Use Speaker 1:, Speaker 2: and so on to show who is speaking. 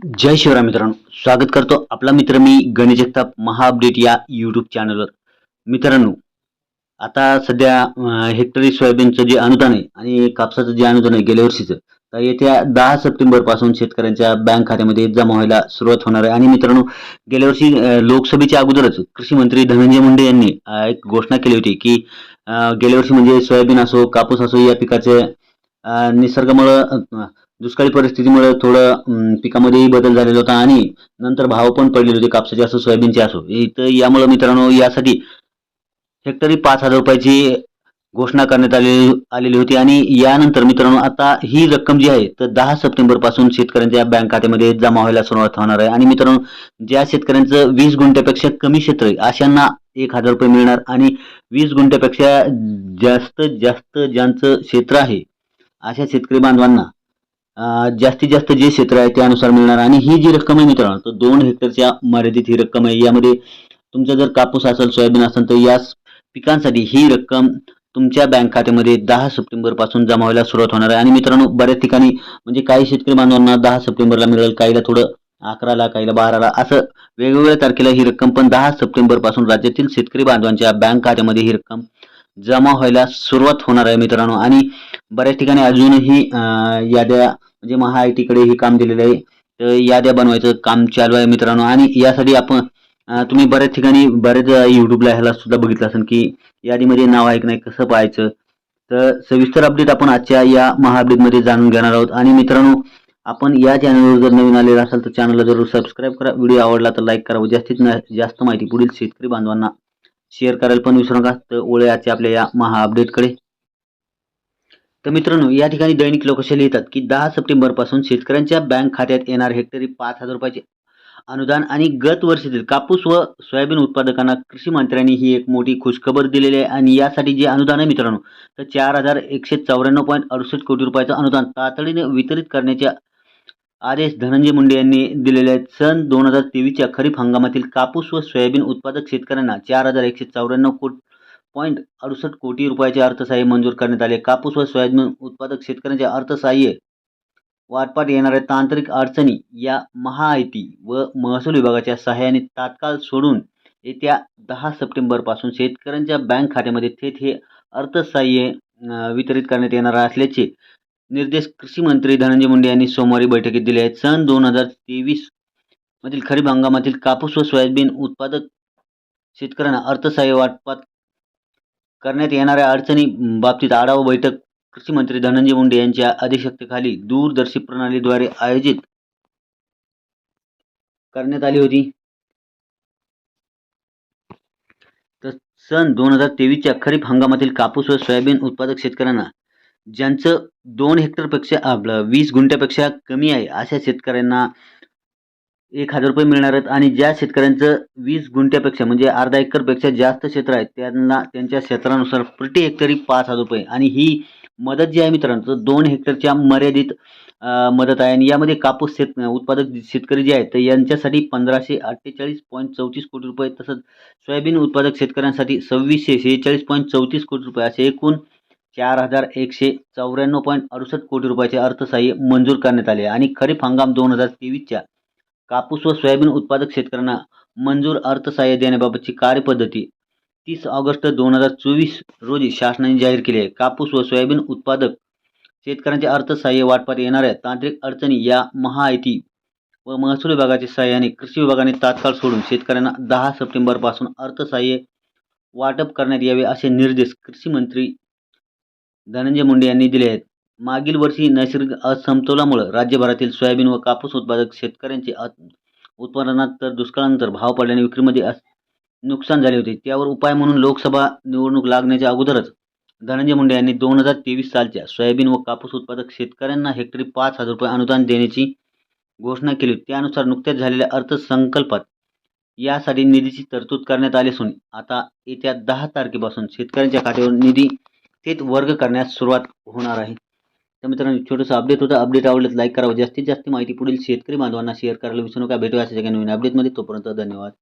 Speaker 1: जय शिवराय मित्रांनो स्वागत करतो आपला मित्र मी गणेश जगताप महा अपडेट या यूट्यूब चॅनलवर मित्रांनो आता सध्या हेक्टरी सोयाबीनचं जे अनुदान आहे आणि कापसाचं जे अनुदान आहे गेल्या वर्षीचं तर येत्या दहा सप्टेंबरपासून शेतकऱ्यांच्या बँक खात्यामध्ये जमा व्हायला सुरुवात होणार आहे. आणि मित्रांनो गेल्या वर्षी लोकसभेच्या अगोदरच कृषी मंत्री धनंजय मुंडे यांनी एक घोषणा केली होती की गेल्या वर्षी म्हणजे सोयाबीन असो कापूस असो या पिकाचे निसर्गामुळं दुष्काळी परिस्थितीमुळे थोडं पिकामध्येही बदल झालेला होता आणि नंतर भाव पण पडलेले होते. कापसाचे असो सोयाबीनचे असो. इथं यामुळे मित्रांनो यासाठी हेक्टरी पाच हजार रुपयाची घोषणा करण्यात आलेली आलेली होती. आणि यानंतर मित्रांनो आता ही रक्कम जी आहे तर दहा सप्टेंबरपासून शेतकऱ्यांच्या बँक खात्यामध्ये जमा व्हायला सुरुवात होणार आहे. आणि मित्रांनो ज्या शेतकऱ्यांचं वीस गुंठ्यापेक्षा कमी क्षेत्र आहे अशांना एक हजार रुपये मिळणार. आणि वीस गुंठ्यापेक्षा जास्त जास्त ज्यांचं क्षेत्र आहे अशा शेतकरी बांधवांना जास्तीत जास्त जे क्षेत्र आहे त्यानुसार मिळणार आणि ही जी रक्कम आहे मित्रांनो तर दोन हेक्टरच्या मर्यादित ही रक्कम आहे. यामध्ये तुमचा जर कापूस असेल सोयाबीन असेल तर या पिकांसाठी ही रक्कम तुमच्या बँक खात्यामध्ये दहा सप्टेंबरपासून जमा व्हायला सुरुवात होणार आहे. आणि मित्रांनो बऱ्याच ठिकाणी म्हणजे काही शेतकरी बांधवांना दहा सप्टेंबरला मिळेल काहीला थोडं अकराला काहीला बाराला असं वेगवेगळ्या तारखेला ही रक्कम पण दहा सप्टेंबरपासून राज्यातील शेतकरी बांधवांच्या बँक खात्यामध्ये ही रक्कम जमा व्हायला सुरुवात होणार आहे मित्रांनो. आणि बऱ्याच ठिकाणी अजूनही याद्या म्हणजे महा आय टीकडे हे काम दिलेलं आहे. तर याद्या बनवायचं काम चालू आहे मित्रांनो. आणि यासाठी आपण तुम्ही बऱ्याच ठिकाणी बरेच यूट्यूबला ह्याला सुद्धा बघितलं असेल की यादीमध्ये नाव आहे की नाही कसं पाहायचं. तर सविस्तर अपडेट आपण आजच्या या महा अपडेटमध्ये जाणून घेणार आहोत. आणि मित्रांनो आपण या चॅनलवर जर नवीन आलेला असाल तर चॅनलला जरूर सबस्क्राईब करा. व्हिडिओ आवडला तर लाईक करा व जास्तीत ना- जास्त माहिती पुढील शेतकरी बांधवांना शेअर करायला पण विसरू नका. तर ओळे आजच्या आपल्या या महा अपडेटकडे तर मित्रांनो या ठिकाणी दैनिक लोक असे लिहितात की दहा सप्टेंबरपासून शेतकऱ्यांच्या बँक खात्यात येणार हेक्टरी पाच हजार रुपयाचे अनुदान आणि गत वर्षातील कापूस व सोयाबीन उत्पादकांना कृषी मंत्र्यांनी ही एक मोठी खुशखबर दिलेली आहे. आणि यासाठी जे अनुदान आहे मित्रांनो तर चार हजार एकशे चौऱ्याण्णव पॉईंट अडुसष्ट कोटी रुपयाचं अनुदान तातडीने वितरित करण्याचे आदेश धनंजय मुंडे यांनी दिलेले आहेत. सन दोन हजार तेवीसच्या खरीप हंगामातील कापूस व सोयाबीन उत्पादक शेतकऱ्यांना चार हजार एकशे चौऱ्याण्णव कोट पॉईंट अडुसष्ट कोटी रुपयाचे अर्थसहाय्य मंजूर करण्यात आले. कापूस व सोयाबीन उत्पादक शेतकऱ्यांचे अर्थसहाय्य वाटपाट येणाऱ्या तांत्रिक अडचणी या महाआयटी व महसूल विभागाच्या सहाय्याने तात्काळ सोडून येत्या दहा सप्टेंबरपासून शेतकऱ्यांच्या बँक खात्यामध्ये थेट हे अर्थसहाय्य वितरित करण्यात येणार असल्याचे निर्देश कृषी मंत्री धनंजय मुंडे यांनी सोमवारी बैठकीत दिले आहेत. सन दोन हजार तेवीस मधील खरीप हंगामातील कापूस व सोयाबीन उत्पादक शेतकऱ्यांना अर्थसहाय्य वाटपात करण्यात येणाऱ्या अडचणी बाबतीत आढावा बैठक कृषी मंत्री धनंजय मुंडे यांच्या अध्यक्षतेखाली दूरदर्शी प्रणालीद्वारे आयोजित करण्यात आली होती. तर सन दोन हजार तेवीसच्या खरीप हंगामातील कापूस व सोयाबीन उत्पादक शेतकऱ्यांना ज्यांचं दोन हेक्टरपेक्षा आपलं वीस गुंठ्यापेक्षा कमी आहे अशा शेतकऱ्यांना एक हजार रुपये मिळणार आहेत आणि ज्या शेतकऱ्यांचं वीस गुंठ्यापेक्षा म्हणजे अर्धा एकरपेक्षा जास्त क्षेत्र आहे त्यांना त्यांच्या क्षेत्रानुसार प्रति हेक्टरी पाच हजार रुपये. आणि ही मदत जी आहे मित्रांनो दोन हेक्टरच्या मर्यादित मदत आहे. आणि यामध्ये कापूस शेत उत्पादक शेतकरी जे आहेत तर यांच्यासाठी पंधराशे अठ्ठेचाळीस पॉईंट चौतीस कोटी रुपये तसंच सोयाबीन उत्पादक शेतकऱ्यांसाठी सव्वीसशे शेहेचाळीस पॉईंट चौतीस कोटी रुपये असे एकूण चार हजार एकशे चौऱ्याण्णव पॉईंट अडुसष्ट कोटी रुपयाचे अर्थसहाय्य मंजूर करण्यात आले आणि खरीप हंगाम दोन हजार तेवीसच्या कापूस व सोयाबीन उत्पादक शेतकऱ्यांना मंजूर अर्थसहाय्य देण्याबाबतची कार्यपद्धती तीस ऑगस्ट दोन हजार चोवीस रोजी शासनाने जाहीर केली आहे. कापूस व सोयाबीन उत्पादक शेतकऱ्यांचे अर्थसहाय्य वाटपात येणाऱ्या तांत्रिक अडचणी या महाआयती व महसूल विभागाच्या सहाय्याने कृषी विभागाने तात्काळ सोडून शेतकऱ्यांना दहा सप्टेंबरपासून अर्थसहाय्य वाटप करण्यात यावे असे निर्देश कृषी मंत्री धनंजय मुंडे यांनी दिले आहेत. मागील वर्षी नैसर्गिक असमतोलामुळे राज्यभरातील सोयाबीन व कापूस उत्पादक शेतकऱ्यांचे अ- उत्पादनात तर दुष्काळानंतर भाव पडल्याने विक्रीमध्ये नुकसान झाले होते त्यावर उपाय म्हणून लोकसभा निवडणूक लागण्याच्या अगोदरच धनंजय मुंडे यांनी दोन हजार तेवीस सालच्या सोयाबीन व कापूस उत्पादक शेतकऱ्यांना हेक्टरी पाच हजार रुपये अनुदान देण्याची घोषणा केली होती. त्यानुसार नुकत्याच झालेल्या अर्थसंकल्पात यासाठी निधीची तरतूद करण्यात आली असून आता येत्या दहा तारखेपासून शेतकऱ्यांच्या खात्यावर निधी थेट वर्ग करण्यास सुरुवात होणार आहे तर मित्रांनो छोटंसं अपडेट होतं. अपडेट आवडलं लाईक करावं जास्तीत जास्त माहिती पुढील शेतकरी बांधवांना शेअर करायला विसरू नका. भेटूया अशा नवीन अपडेटमध्ये तोपर्यंत धन्यवाद.